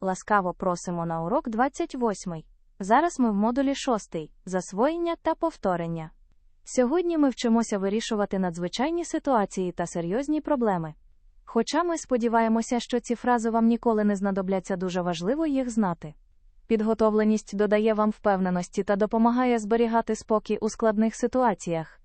Ласкаво просимо на урок 28. Зараз ми в модулі 6. Засвоєння та повторення. Сьогодні ми вчимося вирішувати надзвичайні ситуації та серйозні проблеми. Хоча ми сподіваємося, що ці фрази вам ніколи не знадобляться, дуже важливо їх знати. Підготовленість додає вам впевненості та допомагає зберігати спокій у складних ситуаціях.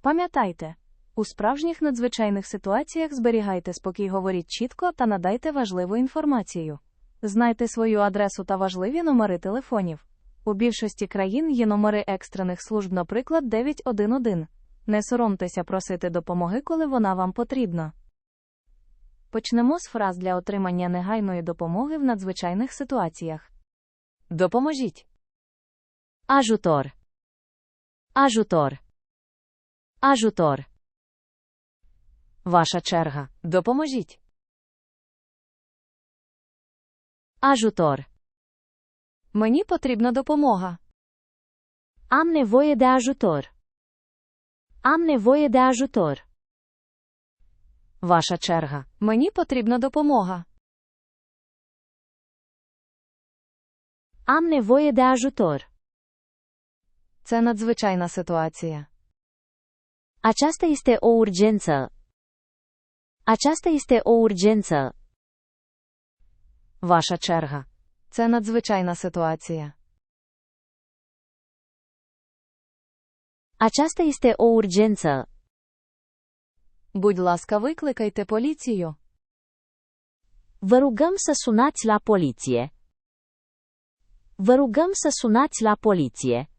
Пам'ятайте, у справжніх надзвичайних ситуаціях зберігайте спокій, говоріть чітко та надайте важливу інформацію. Знайте свою адресу та важливі номери телефонів. У більшості країн є номери екстрених служб, наприклад, 911. Не соромтеся просити допомоги, коли вона вам потрібна. Почнемо з фраз для отримання негайної допомоги в надзвичайних ситуаціях. Допоможіть. Ajutor. Ajutor. Ajutor. Ваша черга. Допоможіть. Ajutor. Мені потрібна допомога. Am nevoie de ajutor. Am nevoie de ajutor. Ваша черга. Мені потрібна допомога. Am nevoie de ajutor. Це надзвичайна ситуація. Aceasta este o urgență. Aceasta este o urgență. Ваша черга. Це надзвичайна ситуація. Aceasta este o urgență. Будь ласка, викликайте поліцію. Vă rugăm să sunați la poliție. Vă rugăm să sunați la poliție.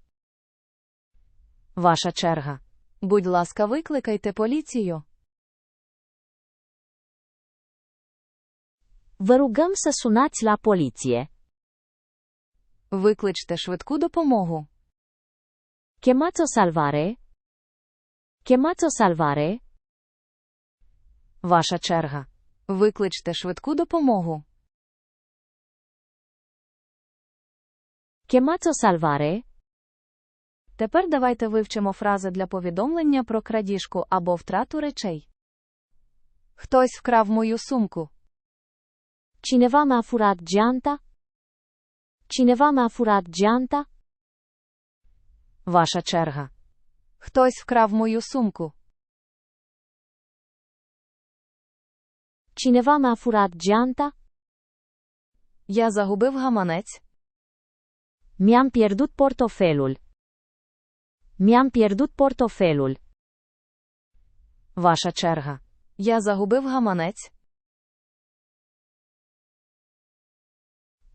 Ваша черга. Будь ласка, викликайте поліцію. Vă rugăm să sunați la poliție. Викличте швидку допомогу. Chemați o salvare. Chemați o salvare. Ваша черга. Викличте швидку допомогу. Chemați o salvare. Тепер давайте вивчимо фрази для повідомлення про крадіжку або втрату речей. Хтось вкрав мою сумку. Cineva mi-a furat geanta. Cineva mi-a furat geanta. Ваша черга. Хтось вкрав мою сумку. Cineva mi-a furat geanta. Я загубив гаманець. Mi-am pierdut portofelul. Mi-am pierdut portofelul. Ваша черга. Я загубив гаманець.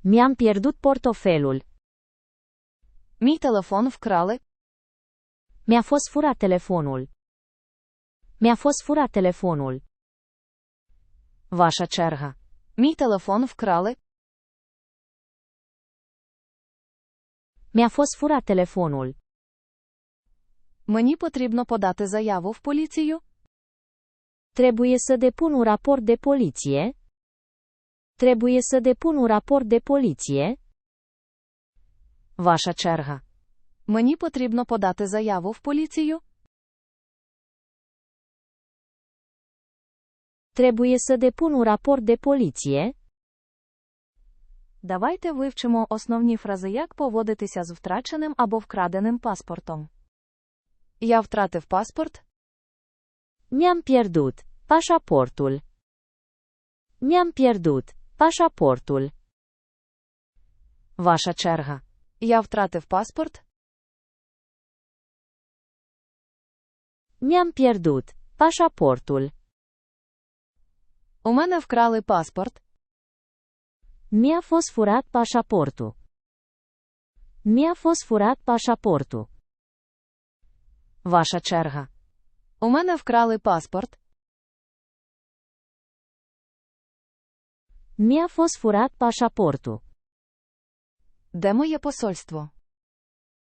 Mi-am pierdut portofelul. Мій телефон вкрали. Mi-a fost furat telefonul. Mi-a fost furat telefonul. Ваша черга. Мій телефон вкрали. Mi-a fost furat telefonul. Мені потрібно подати заяву в поліцію. Trebuie să depun un raport de poliție. Trebuie să depun un raport de poliție. Ваша черга. Мені потрібно подати заяву в поліцію. Trebuie să depun un raport de poliție. Давайте вивчимо основні фрази, як поводитися з втраченим або вкраденим паспортом. Я втратив паспорт. Mi-am pierdut pașaportul. Mi-am pierdut pașaportul. Ваша черга. Я втратив паспорт. Mi-am pierdut pașaportul. У мене вкрали паспорт. Furat pașaportul. Mi-a fost furat pașaportul. Ваша черга. У мене вкрали паспорт. Mi-a fost furat pașaportul. Де моє посольство?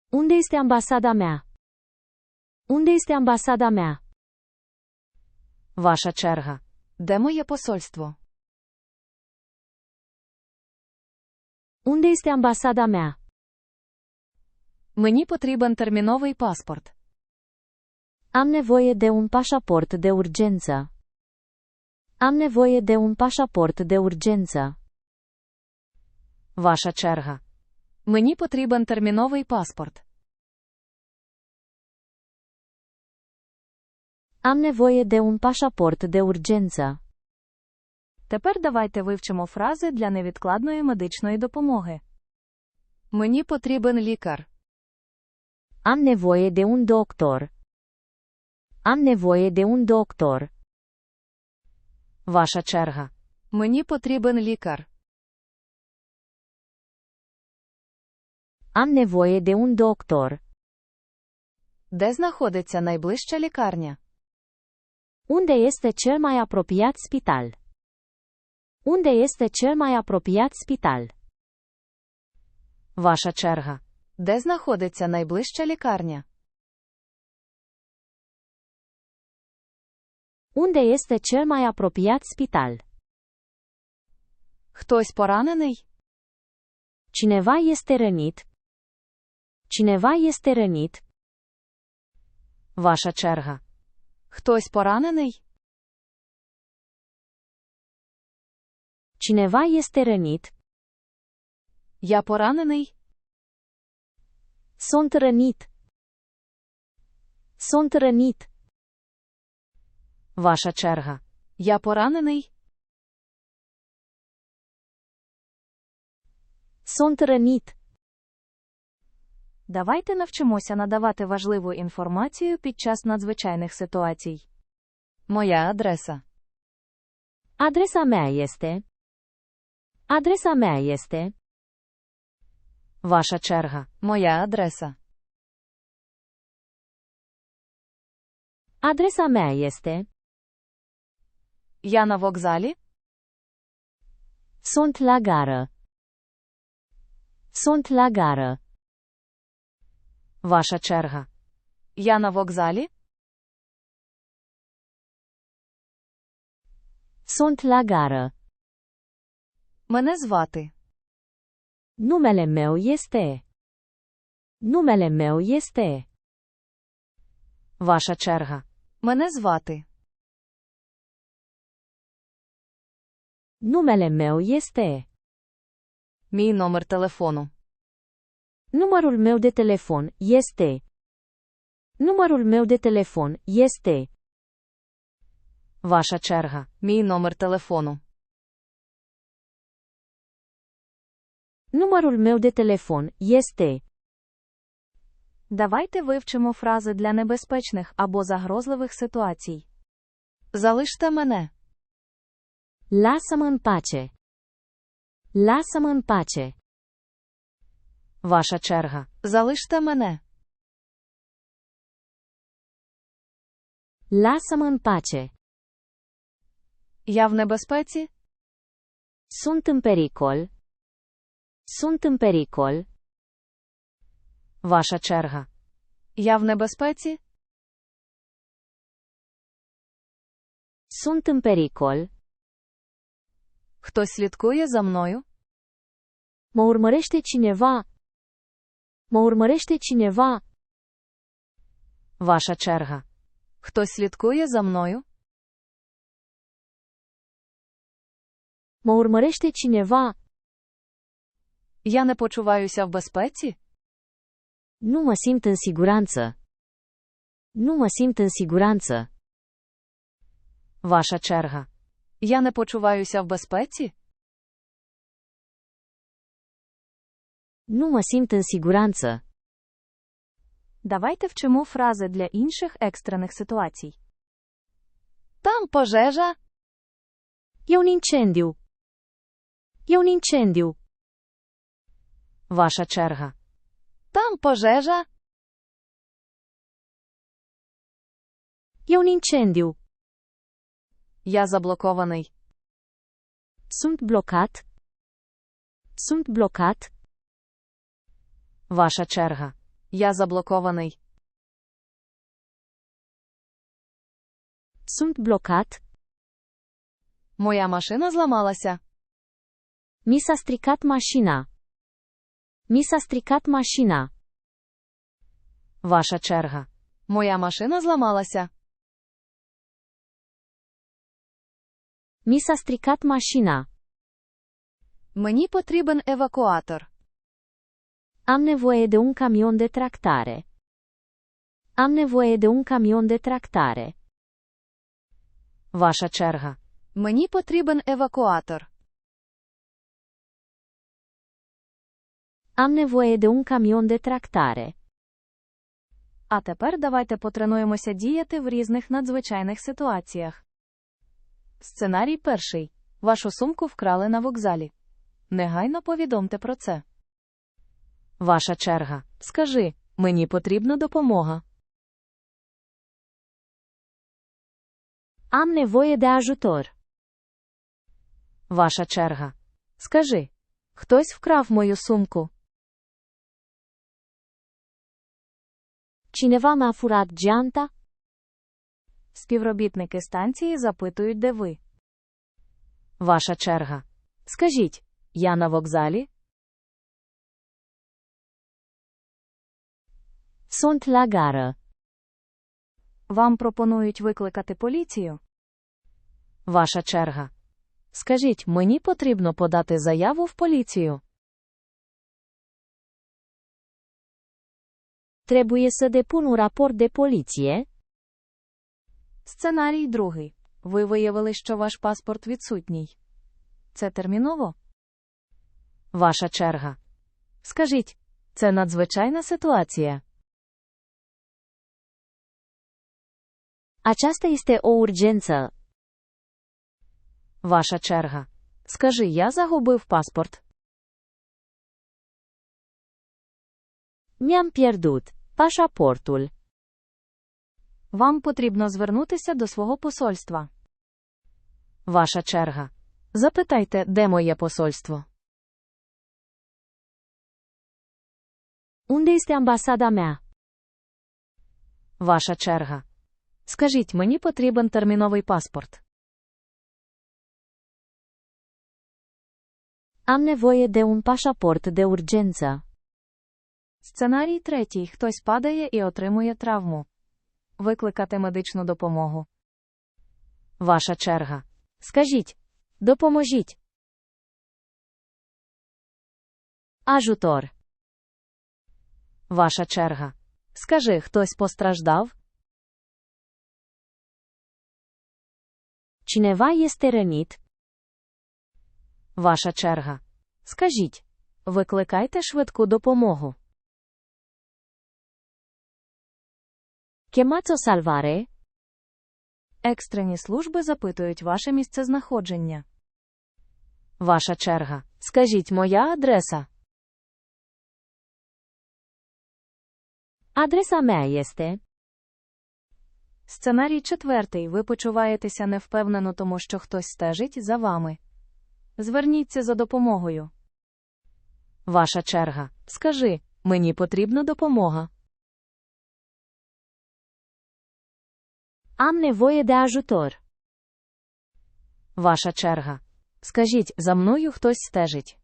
Unde este ambasada mea? Unde este ambasada mea? Ваша черга. Де моє посольство? Unde este ambasada mea? Мені потрібен терміновий паспорт. Am nevoie de un pașaport de urgență. Am nevoie de un pașaport de urgență. Ваша черга. Мені потрібен терміновий паспорт. Am nevoie de un pașaport de urgență. Тепер давайте вивчимо фрази для невідкладної медичної допомоги. Мені потрібен лікар. Am nevoie de un doctor. Am nevoie de un doctor. Ваша черга. Мені потрібен лікар. Am nevoie de un doctor. Де знаходиться найближча лікарня? Unde este cel mai apropiat spital? Unde este cel mai apropiat spital? Ваша черга. Де знаходиться найближча лікарня? Unde este cel mai apropiat spital? Хтось поранений? Cineva este rănit. Cineva este rănit. Ваша черга. Хтось поранений? Cineva este rănit. Я поранений? Sunt rănit. Sunt rănit. Ваша черга. Я поранений? Rănit. Давайте навчимося надавати важливу інформацію під час надзвичайних ситуацій. Моя адреса. Adresa mea este. Adresa. Ваша черга. Моя адреса. Mea este. Я на вокзалі? Sunt la gară. Sunt la gară. Ваша черга. Я на вокзалі? Sunt la gară. Мене звати. Numele meu este. Numele meu este. Ваша черга. Мене звати. Numele meu este. Мій номер телефону. Numărul meu de telefon este. Numărul meu de telefon este. Ваша черга. Мій номер телефону. Numărul meu de telefon este. Давайте вивчимо фрази для небезпечних або загрозливих ситуацій. Залиште мене. Lasă-mă în pace. Lasă-mă în pace. Ваша черга. Залиште мене. Lasă-mă în pace. Я в небезпеці? Sunt în pericol. Sunt în pericol. Ваша черга. Я в небезпеці? Sunt în pericol. Хтось слідкує за мною? Mă urmărește cineva. Mă urmărește cineva. Ваша черга. Хтось слідкує за мною? Mă urmărește cineva. Я не почуваюся в безпеці? Nu mă simt în siguranță. Nu mă simt în siguranță. Ваша черга. Я не почуваюся в безпеці? Nu mă simt în siguranță. Давайте вчимо фрази для інших екстрених ситуацій. Там пожежа. E un incendiu. E un incendiu. Ваша черга. Там пожежа. E un incendiu. Я заблокований. Sunt blocat. Sunt blocat. Ваша черга. Я заблокований. Sunt blocat. Моя машина зламалася. Mi s-a stricat mașina. Mi s-a stricat mașina. Ваша черга. Моя машина зламалася. Mi s-a stricat mașina. Мені потрібен евакуатор. Am nevoie de un camion de tractare. Am nevoie de un camion de tractare. Ваша черга. Мені потрібен евакуатор. Am nevoie de un camion de tractare. А тепер давайте потренуємося діяти в різних надзвичайних ситуаціях. Сценарій перший. Вашу сумку вкрали на вокзалі. Негайно повідомте про це. Ваша черга. Скажи, мені потрібна допомога. Am nevoie de ajutor. Ваша черга. Скажи. Хтось вкрав мою сумку. Cineva mi-a furat geanta? Співробітники станції запитують, де ви. Ваша черга. Скажіть, я на вокзалі? Sunt gară. Вам пропонують викликати поліцію? Ваша черга. Скажіть, мені потрібно подати заяву в поліцію. Trebuie să depun un raport de poliție? Сценарій другий. Ви виявили, що ваш паспорт відсутній. Це терміново? Ваша черга. Скажіть, це надзвичайна ситуація. Aceasta este o urgență. Ваша черга. Скажи, я загубив паспорт. Mi-am pierdut pașaportul. Вам потрібно звернутися до свого посольства. Ваша черга. Запитайте, де моє посольство. Unde este ambasada mea? Ваша черга. Скажіть, мені потрібен терміновий паспорт. Am nevoie de un pașaport de urgență. Сценарій третій. Хтось падає і отримує травму. Викликати медичну допомогу. Ваша черга. Скажіть. Допоможіть. Ajutor. Ваша черга. Скажи, хтось постраждав? Cineva este rănit? Ваша черга. Скажіть. Викликайте швидку допомогу. O salvare? Екстрені служби запитують ваше місцезнаходження. Ваша черга. Скажіть моя адреса. Adresa mea este. Сценарій четвертий. Ви почуваєтеся невпевнено, тому що хтось стежить за вами. Зверніться за допомогою. Ваша черга. Скажи, мені потрібна допомога. Am nevoie de ajutor. Ваша черга. Скажіть, за мною хтось стежить.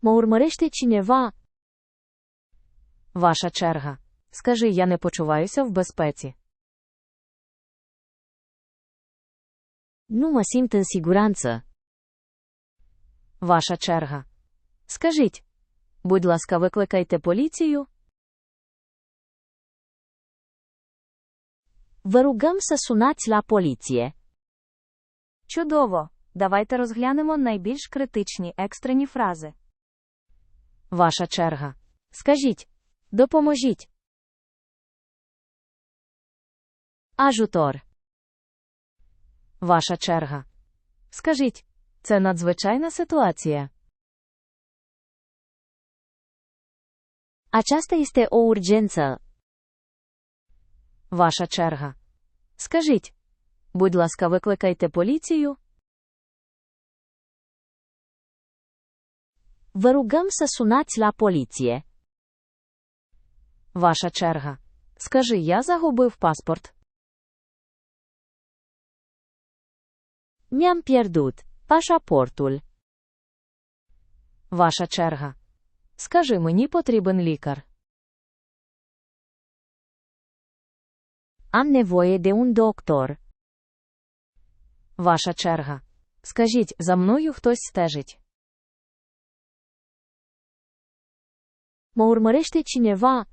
Mă urmărește cineva? Ваша черга. Скажи, я не почуваюся в безпеці. Nu mă simt în siguranță. Ваша черга. Скажіть. Будь ласка, викликайте поліцію. Vă rugăm să sunați la poliție. Чудово! Давайте розглянемо найбільш критичні екстрені фрази. Ваша черга. Скажіть. Допоможіть. Ajutor. Ваша черга. Скажіть. Це надзвичайна ситуація. Aceasta este o urgență. Ваша черга. Скажіть. Будь ласка, викликайте поліцію. Vă rugăm să poliție. Ваша черга. Скажи, я загубив паспорт. Mi-am pierdut pașaportul. Ваша черга. Скажи, мені потрібен лікар. Am nevoie de un doctor. Ваша черга. Скажіть, за мною хтось стежить. Mă urmărește cineva,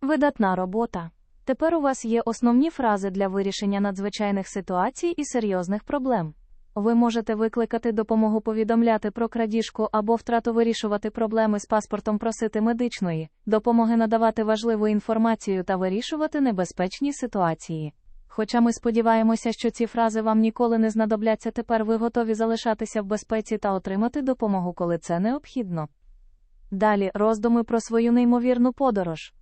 Видатна робота. Тепер у вас є основні фрази для вирішення надзвичайних ситуацій і серйозних проблем. Ви можете викликати допомогу повідомляти про крадіжку або втрату вирішувати проблеми з паспортом просити медичної, допомоги надавати важливу інформацію та вирішувати небезпечні ситуації. Хоча ми сподіваємося, що ці фрази вам ніколи не знадобляться, тепер ви готові залишатися в безпеці та отримати допомогу, коли це необхідно. Далі роздуми про свою неймовірну подорож.